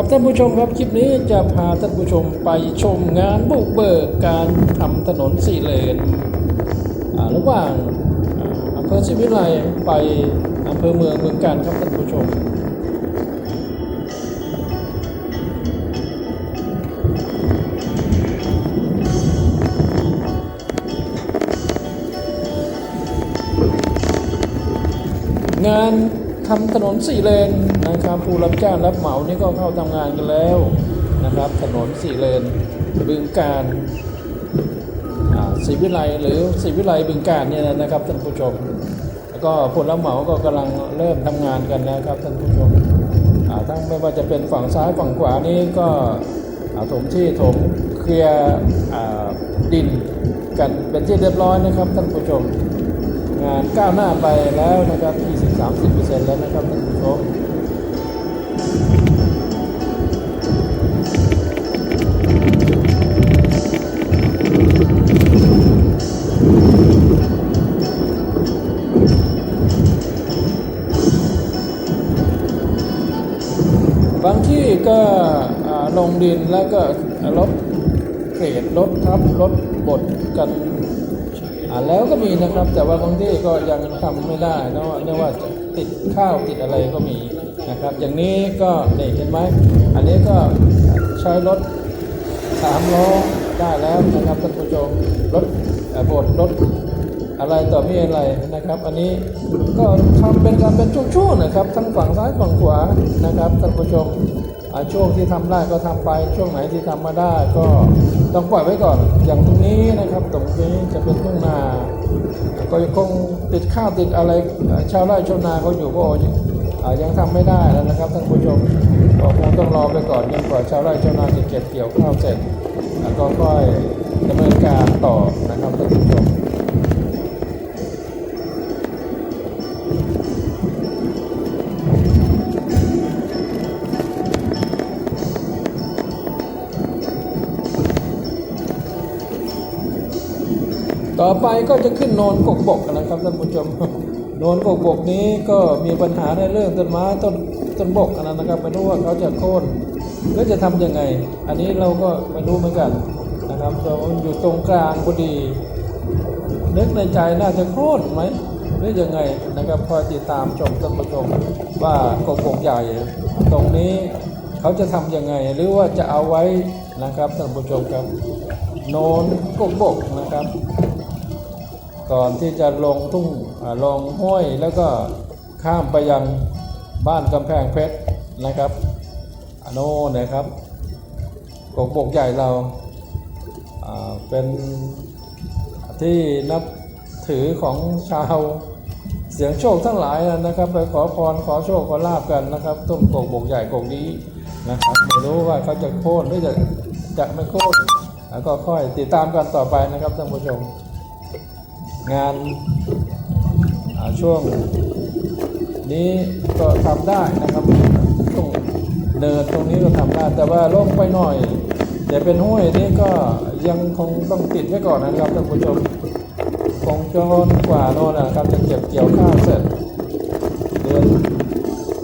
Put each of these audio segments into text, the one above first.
ครับท่านผู้ชมครับคลิปนี้จะพาท่านผู้ชมไปชมงานบุกเบิกการทำถนนสี่เลนอ่าระหว่างอ่าอำเภอศรีวิไลไปอำเภอเมืองเมืองการครับท่านผู้ชมงาน ทำถนนสี่เลนนะครับผู้รับจ้างรับเหมานี่ก็เข้าทำงานกันแล้วนะครับ ถนนสี่เลนบึงการศรีวิไลหรือศรีวิไลบึงการเนี่ยนะครับท่านผู้ชม แล้วก็ผู้รับเหมาก็กำลังเริ่มทำงานกันนะครับท่านผู้ชมทั้งไม่ว่าจะเป็นฝั่งซ้ายฝั่งขวานี้ก็ถมที่ถมเคลียร์ดินกันเป็นที่เรียบร้อยนะครับท่านผู้ชม งานก้าวหน้าไปแล้วนะครับ 20-30%แล้วนะครับท่านผู้ชมบางที่ก็ลงดินแล้วก็ลดเกรดลดทับลดบดกัน แล้วก็มีนะครับ แต่ว่าบางที่ก็ยังทำไม่ได้เนอะเนื่องว่าจะติดข้าวติดอะไรก็มีนะครับ อย่างนี้ก็นี่เห็นไหมอันนี้ก็ใช้รถสามล้อได้แล้วนะครับท่านผู้ชมรถบดรถอะไรต่อมีอะไรนะครับ อันนี้ก็ทำเป็นการเป็นช่วงๆนะครับ ทั้งฝั่งซ้ายฝั่งขวานะครับท่านผู้ชม ช่วงที่ทำได้ก็ทำไปช่วงไหนที่ทำมาได้ก็ต้องปล่อยไว้ก่อน อย่างตรงนี้นะครับ ตรงนี้จะเป็นทุ่งนา ก็คงติดข้าวติดอะไรชาวไร่ชาวนาเขาอยู่ก็ยังทำไม่ได้แล้วนะครับท่านผู้ชมก็คงต้องรอไปก่อนจนกว่าชาวไร่ชาวนาจะเก็บเกี่ยวข้าวเสร็จแล้วก็ค่อยดำเนินการต่อนะครับท่านผู้ชม ต่อไปก็จะขึ้นโนนกกบกนะครับท่านผู้ชมโนนกกบกนี้ก็มีปัญหาในเรื่องต้นไม้ต้นต้นบกนะครับไม่รู้ว่าเขาจะโค่นหรือจะทำยังไง อันนี้เราก็ไม่รู้เหมือนกันนะครับเราอยู่ตรงกลางพอดี นึกในใจน่าจะโค่นไหมหรือยังไงนะครับคอยติดตามชมท่านผู้ชมว่ากกบกใหญ่ ตรงนี้เขาจะทำยังไง หรือว่าจะเอาไว้นะครับท่านผู้ชมครับโนนกบกนะครับ ก่อนที่จะลงทุ่งลงห้วยแล้วก็ข้ามไปยังบ้านกำแพงเพชรนะครับอโน่นะครับกกบกใหญ่เราอ่าเป็นที่นับถือของชาวเสียงโชคทั้งหลายนะครับ ไปขอพรขอโชคขอลาบกันนะครับ ต้นกกบกใหญ่กกนี้นะครับไม่รู้ว่าเขาจะโค่นหรือจะจะไม่โค่นแล้วก็ค่อยติดตามกันต่อไปนะครับท่านผู้ชม งานช่วงนี้ก็ทำได้นะครับตรงเนินตรงนี้ก็ทำได้ แต่ว่าลงไปหน่อยแต่เป็นห้วยนี่ก็ยังคงต้องติดไว้ก่อนนะครับท่านผู้ชมคงจนกว่าโน่นนะครับจะเก็บเกี่ยวข้าวเสร็จเดือน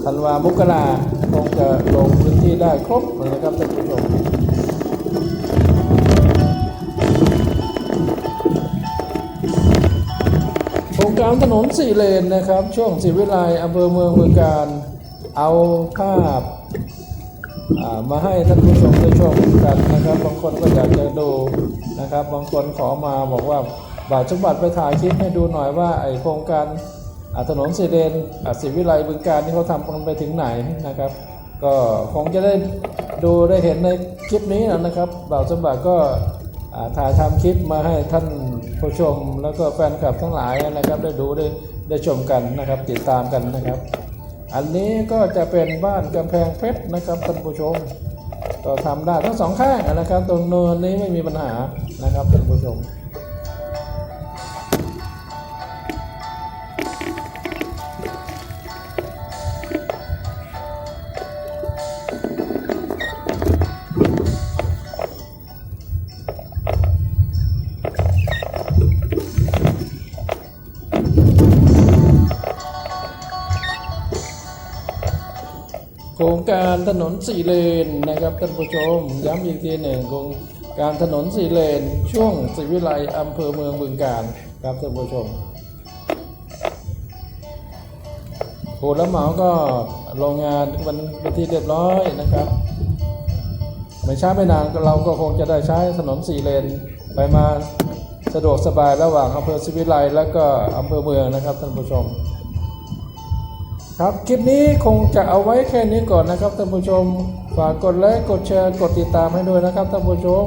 ธันวามุกราคงจะลงพื้นที่ได้ครบนะครับท่านผู้ชม โครงการถนนสี่เลนนะครับ ช่วงศรีวิไลอำเภอเมืองเมืองการเอาภาพมาให้ท่านผู้ชมได้ชมกันนะครับ บางคนก็อยากจะดูนะครับ บางคนขอมาบอกว่าบาทจังหวัดไปถ่ายคลิปให้ดูหน่อยว่าไอโครงการถนนสี่เลนสีวิไลบึงการนี่เขาทำกันไปถึงไหนนะครับ ก็คงจะได้ดูได้เห็นในคลิปนี้นะครับบ่าวสมบัติก็ ถ่ายทำคลิปมาให้ท่านผู้ชมแล้วก็แฟนคลับทั้งหลายนะครับได้ดูได้ได้ชมกันนะครับ ติดตามกันนะครับ อันนี้ก็จะเป็นบ้านกำแพงเพชรนะครับท่านผู้ชม ก็ทำได้ทั้งสองข้างนะครับ ตรงเนินนี้ไม่มีปัญหานะครับท่านผู้ชม ครงการถนนสี่เลนนะครับท่านผู้ชม ย้ำอีกทีหนึ่งโครงการถนนสี่เลน ช่วงศรีวิไลอำเภอเมืองบึงกาฬครับท่านผู้ชมผู้รับเหมาก็โรงงานวันเป็นที่เรียบร้อยนะครับไม่ช้าไม่นานเราก็คงจะได้ใช้ถนนสี่เลน ไปมาสะดวกสบายระหว่างอำเภอศรีวิไลและก็อำเภอเมืองนะครับท่านผู้ชม ครับ คลิปนี้คงจะเอาไว้แค่นี้ก่อนนะครับท่านผู้ชม ฝากกดไลค์ กดแชร์ กดติดตามให้ด้วยนะครับท่านผู้ชม